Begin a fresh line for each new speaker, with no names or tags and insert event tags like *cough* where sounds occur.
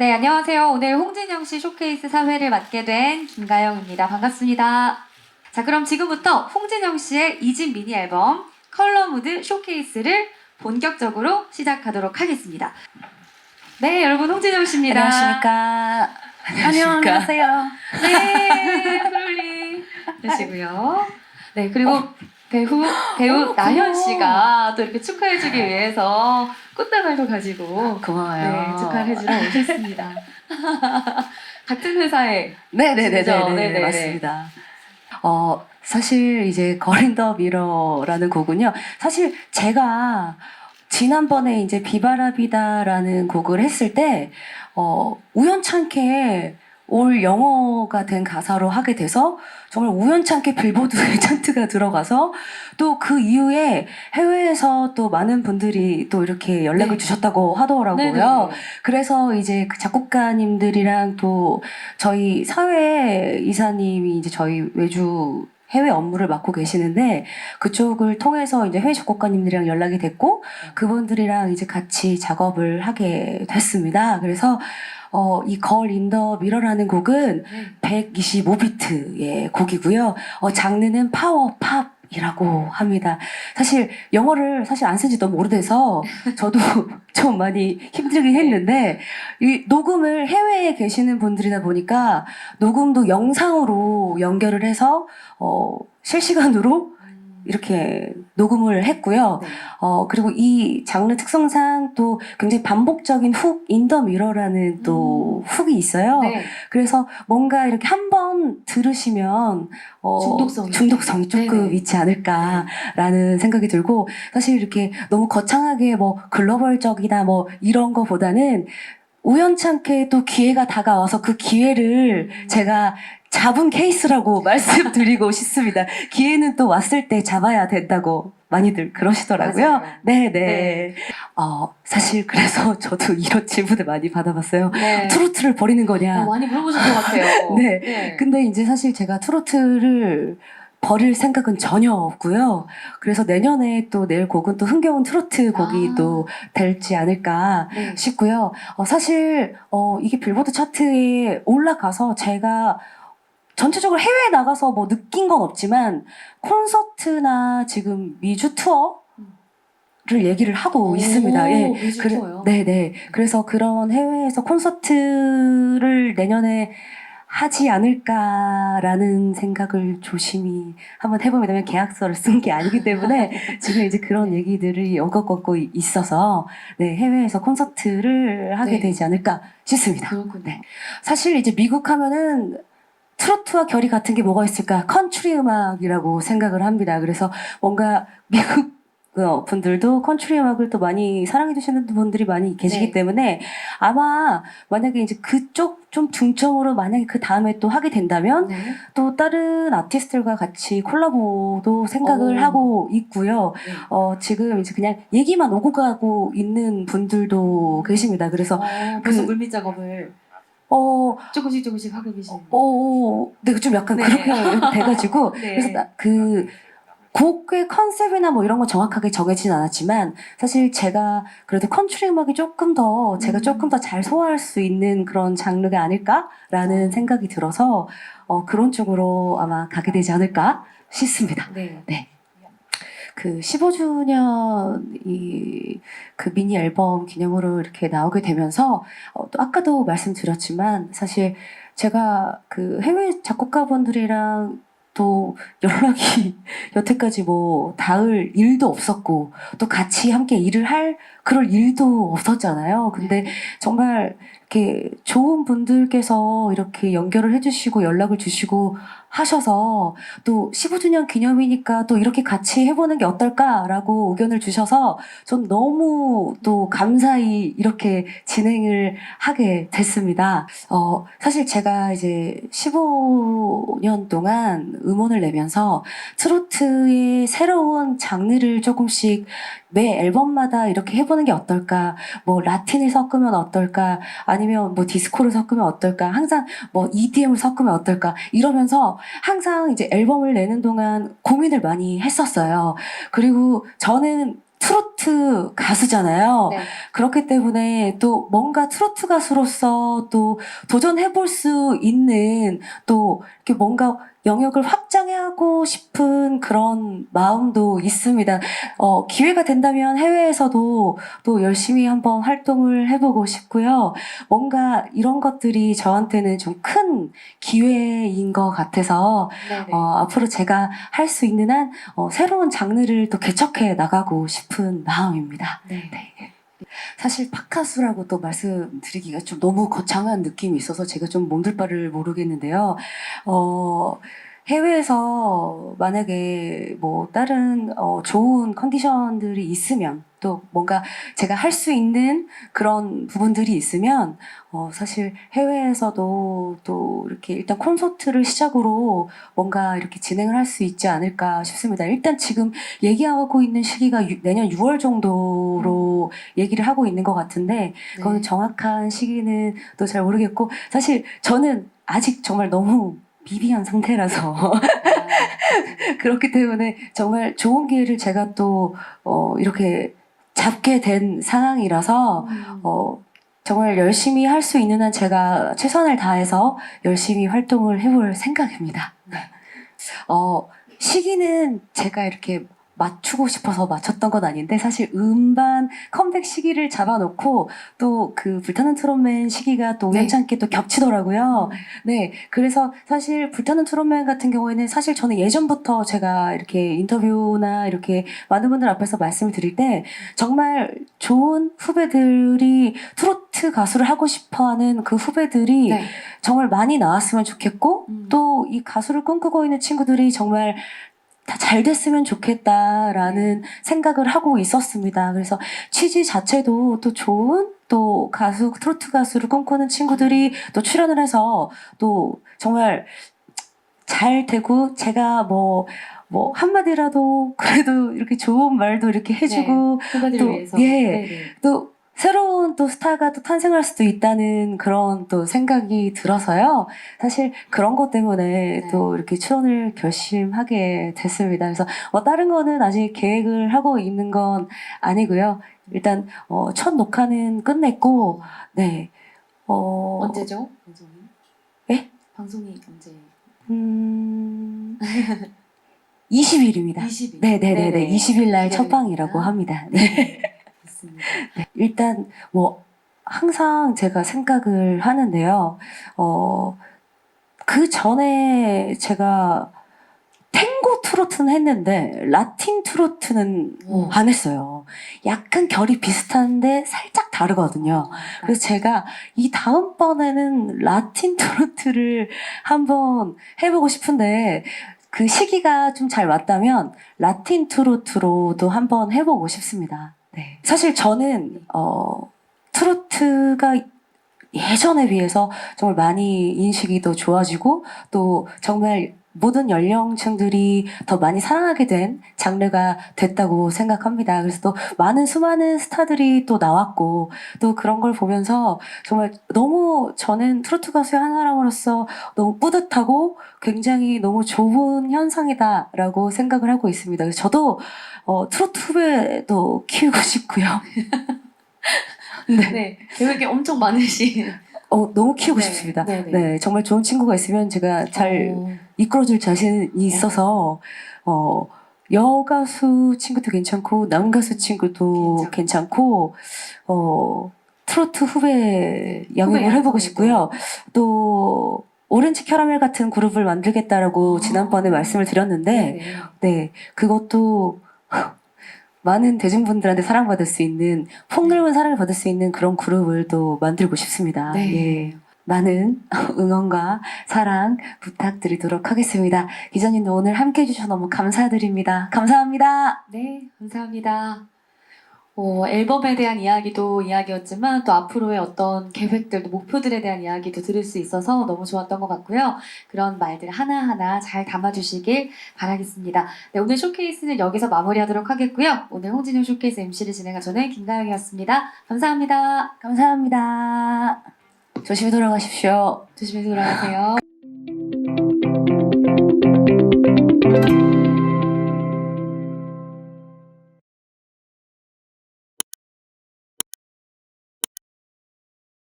네, 안녕하세요. 오늘 홍진영 씨 쇼케이스 3회를 맡게 된 김가영입니다. 반갑습니다. 자, 그럼 지금부터 홍진영 씨의 2집 미니 앨범 컬러 무드 쇼케이스를 본격적으로 시작하도록 하겠습니다. 네, 여러분 홍진영 씨입니다.
안녕하십니까.
안녕하세요. 네, 플리 되시고요. 네, 그리고 배우 *gasps* 배우 나현 씨가 또 이렇게 축하해주기 위해서 꽃다발도 가지고
고마워요.
네, 축하를 해주러 오셨습니다. *laughs* 같은 회사에
네네네네.
진짜,
네,
네네네.
맞습니다. 어, 사실 이제 거린 더 미러라는 곡은요. 사실 제가 지난번에 이제 비바라비다라는 곡을 했을 때, 어, 우연찮게 올 영어가 된 가사로 하게 돼서 정말 우연찮게 빌보드에 *laughs* 차트가 들어가서 또 그 이후에 해외에서 또 많은 분들이 또 이렇게 연락을
네.
주셨다고 하더라고요.
네네.
그래서 이제 그 작곡가님들이랑 또 저희 사회 이사님이 이제 저희 외주 해외 업무를 맡고 계시는데 그쪽을 통해서 이제 해외 작곡가님들이랑 연락이 됐고 그분들이랑 이제 같이 작업을 하게 됐습니다. 그래서 어, 이 걸 인더 미러라는 곡은
네.
125비트의 곡이고요. 어, 장르는 파워 팝 이라고 합니다. 사실 영어를 사실 안 쓴 지 너무 오래돼서 *laughs* 저도 좀 많이 힘들긴 했는데 이 녹음을 해외에 계시는 분들이다 보니까 녹음도 영상으로 연결을 해서 어, 실시간으로 이렇게 녹음을 했고요.
네.
어, 그리고 이 장르 특성상 또 굉장히 반복적인 훅, 인더 미러라는 또 훅이 있어요.
네.
그래서 뭔가 이렇게 한 번 들으시면 어,
중독성이
중독성이 조금
네네.
있지 않을까라는 생각이 들고 사실 이렇게 너무 거창하게 뭐 글로벌적이다 뭐 이런 거보다는 우연찮게 또 기회가 다가와서 그 기회를
음.
제가 잡은 케이스라고 *laughs* 말씀드리고 싶습니다. 기회는 또 왔을 때 잡아야 된다고 많이들 그러시더라고요.
맞아요.
네, 네.
네.
어, 사실 그래서 *laughs* 저도 이런 질문을 많이 받아봤어요.
네.
트로트를 버리는 거냐?
어, 많이 물어보실 것 같아요. *laughs*
네. 근데 이제 사실 제가 트로트를 버릴 생각은 전혀 없고요. 그래서 내년에 또 낼 곡은 또 흥겨운 트로트 곡이
아.
또 될지 않을까
네.
싶고요. 어, 사실 어, 이게 빌보드 차트에 올라가서 제가 전체적으로 해외에 나가서 뭐 느낀 건 없지만 콘서트나 지금 미주 투어 를 얘기를 하고 있습니다. 예. 그래-
투어요.
네네. 그래서 그런 해외에서 콘서트를 내년에 하지 않을까라는 생각을 조심히 한번 해봅니다. 왜냐면 계약서를 쓴 게 아니기 때문에 *laughs* 지금 이제 그런 얘기들이 엉겁고 있어서 네, 해외에서 콘서트를 하게
네.
되지 않을까 싶습니다.
그렇군요.
네. 사실 이제 미국 하면은 트로트와 결이 같은 게 뭐가 있을까? 컨트리 음악이라고 생각을 합니다. 그래서 뭔가 미국 *laughs* 어, 분들도 컨트리 음악을 또 많이 사랑해 주시는 분들이 많이 계시기
네.
때문에 아마 만약에 이제 그쪽 좀 중점으로 만약에 그 다음에 또 하게 된다면
네.
또 다른 아티스트들과 같이 콜라보도 생각을
오.
하고 있고요.
네.
어, 지금 이제 그냥 얘기만 오고 가고 있는 분들도 계십니다. 그래서
어, 벌써
그-
물밑 작업을
어,
조금씩 조금씩 하고 계시는.
어, 네, 좀 약간
네.
그렇게 *laughs* 돼가지고
네.
그래서 나, 그 곡의 컨셉이나 뭐 이런 건 정확하게 정해지진 않았지만 사실 제가 그래도 컨트리 음악이 조금 더 제가
음.
조금 더 잘 소화할 수 있는 그런 장르가 아닐까라는
어.
생각이 들어서 어, 그런 쪽으로 아마 가게 되지 않을까 싶습니다.
네.
그 15주년 이그 미니 앨범 기념으로 이렇게 나오게 되면서 어, 또 아까도 말씀드렸지만 사실 제가 그 해외 작곡가분들이랑 또 연락이 *laughs* 여태까지 뭐 닿을 일도 없었고 또 같이 함께 일을 할 그럴 일도 없었잖아요. 근데 정말 이렇게 좋은 분들께서 이렇게 연결을 해주시고 연락을 주시고 하셔서 또 15주년 기념이니까 또 이렇게 같이 해보는 게 어떨까라고 의견을 주셔서 전 너무 또 감사히 이렇게 진행을 하게 됐습니다. 어, 사실 제가 이제 15년 동안 음원을 내면서 트로트의 새로운 장르를 조금씩 매 앨범마다 이렇게 해보는 게 어떨까, 뭐 라틴을 섞으면 어떨까, 아니 면 뭐 디스코를 섞으면 어떨까, 항상 뭐 EDM을 섞으면 어떨까, 이러면서 항상 이제 앨범을 내는 동안 고민을 많이 했었어요. 그리고 저는 트로트 가수잖아요.
네.
그렇기 때문에 또 뭔가 트로트 가수로서 또 도전해볼 수 있는 또 이렇게 뭔가 영역을 확장하고 싶은 그런 마음도 있습니다. 어, 기회가 된다면 해외에서도 또 열심히 한번 활동을 해보고 싶고요. 뭔가 이런 것들이 저한테는 좀 큰 기회인 것 같아서. 어, 앞으로 제가 할 수 있는 한 어, 새로운 장르를 또 개척해 나가고 싶은 마음입니다.
네.
사실 팟카스라고 또 말씀드리기가 좀 너무 거창한 느낌이 있어서 제가 좀 몸둘 바를 모르겠는데요. 어, 해외에서 만약에 뭐 다른 어, 좋은 컨디션들이 있으면 또 뭔가 제가 할 수 있는 그런 부분들이 있으면 어, 사실 해외에서도 또 이렇게 일단 콘서트를 시작으로 뭔가 이렇게 진행을 할 수 있지 않을까 싶습니다. 일단 지금 얘기하고 있는 시기가 유- 내년 6월 정도로 얘기를 하고 있는 것 같은데 그건
네.
정확한 시기는 또 잘 모르겠고 사실 저는 아직 정말 너무 미비한 상태라서
아, *laughs*
그렇기 때문에 정말 좋은 기회를 제가 또 어, 이렇게 잡게 된 상황이라서
음.
어, 정말 열심히 할 수 있는 한 제가 최선을 다해서 열심히 활동을 해볼 생각입니다.
네.
어, 시기는 제가 이렇게 맞추고 싶어서 맞췄던 건 아닌데 사실 음반 컴백 시기를 잡아놓고 또 그 불타는 트롯맨 시기가 또
네.
우연찮게 또 겹치더라고요. 네, 그래서 사실 불타는 트롯맨 같은 경우에는 사실 저는 예전부터 제가 이렇게 인터뷰나 이렇게 많은 분들 앞에서 말씀을 드릴 때 정말 좋은 후배들이 트로트 가수를 하고 싶어하는 그 후배들이
네.
정말 많이 나왔으면 좋겠고
음.
또 이 가수를 꿈꾸고 있는 친구들이 정말 다 잘 됐으면 좋겠다라는 생각을 하고 있었습니다. 그래서 취지 자체도 또 좋은 또 가수 트로트 가수를 꿈꾸는 친구들이 또 출연을 해서 또 정말 잘 되고 제가 뭐뭐 한마디라도 *laughs* 그래도 이렇게 좋은 말도 이렇게 해주고
후배들
또,
위해서.
예.
네네.
또 새로운 또 스타가 또 탄생할 수도 있다는 그런 또 생각이 들어서요. 사실 그런 것 때문에
네.
또 이렇게 출연을 결심하게 됐습니다. 그래서 뭐 다른 거는 아직 계획을 하고 있는 건 아니고요. 일단 어, 첫 녹화는 끝냈고, 네. 어,
언제죠? 방송이?
예?
방송이 언제?
음, *laughs* 20일입니다.
20일.
네네네네.
네네.
20일 날
기대됩니다.
첫방이라고 합니다. 네.
네. 있습니다.
일단 뭐 항상 제가 생각을 하는데요. 어, 그 전에 제가 탱고 트로트는 했는데 라틴 트로트는
오.
안 했어요. 약간 결이 비슷한데 살짝 다르거든요. 그래서 제가 이 다음번에는 라틴 트로트를 한번 해보고 싶은데 그 시기가 좀잘 맞다면 라틴 트로트로도 한번 해보고 싶습니다. 네. 사실 저는 어, 트로트가 예전에 비해서 정말 많이 인식이 더 좋아지고 또 정말 모든 연령층들이 더 많이 사랑하게 된 장르가 됐다고 생각합니다. 그래서 또 많은 수많은 스타들이 또 나왔고 또 그런 걸 보면서 정말 너무 저는 트로트 가수의 한 사람으로서 너무 뿌듯하고 굉장히 너무 좋은 현상이다라고 생각을 하고 있습니다. 그래서 저도 어, 트로트 후배도 키우고 싶고요. *laughs* 네.
네. 계획이 엄청 많으신.
어, 너무 키우고
네,
싶습니다.
네,
네,
네.
정말 좋은 친구가 있으면 제가 잘
어,
이끌어줄 자신이 있어서 어 여가수 친구도 괜찮고 남가수 친구도
괜찮고.
어 트로트 후배
후배
해보고. 싶고요. 또 오렌지 캐러멜 같은 그룹을 만들겠다라고
아.
지난번에 말씀을 드렸는데
네네.
네 그것도 많은 대중분들한테 사랑받을 수 있는 폭넓은 사랑을 받을 수 있는 그런 그룹을 또 만들고 싶습니다.
네.
예. 많은 *laughs* 응원과 사랑 부탁드리도록 하겠습니다. 기자님도 오늘 함께 해주셔서 너무 감사드립니다. 감사합니다.
네, 감사합니다. 어, 앨범에 대한 이야기도 이야기였지만 또 앞으로의 어떤 계획들, 목표들에 대한 이야기도 들을 수 있어서 너무 좋았던 것 같고요. 그런 말들 하나하나 잘 담아주시길 바라겠습니다. 네, 오늘 쇼케이스는 여기서 마무리하도록 하겠고요. 오늘 홍진영 쇼케이스 MC를 진행한 저는 김가영이었습니다. 감사합니다.
감사합니다. 조심히 돌아가십시오.
조심히 돌아가세요.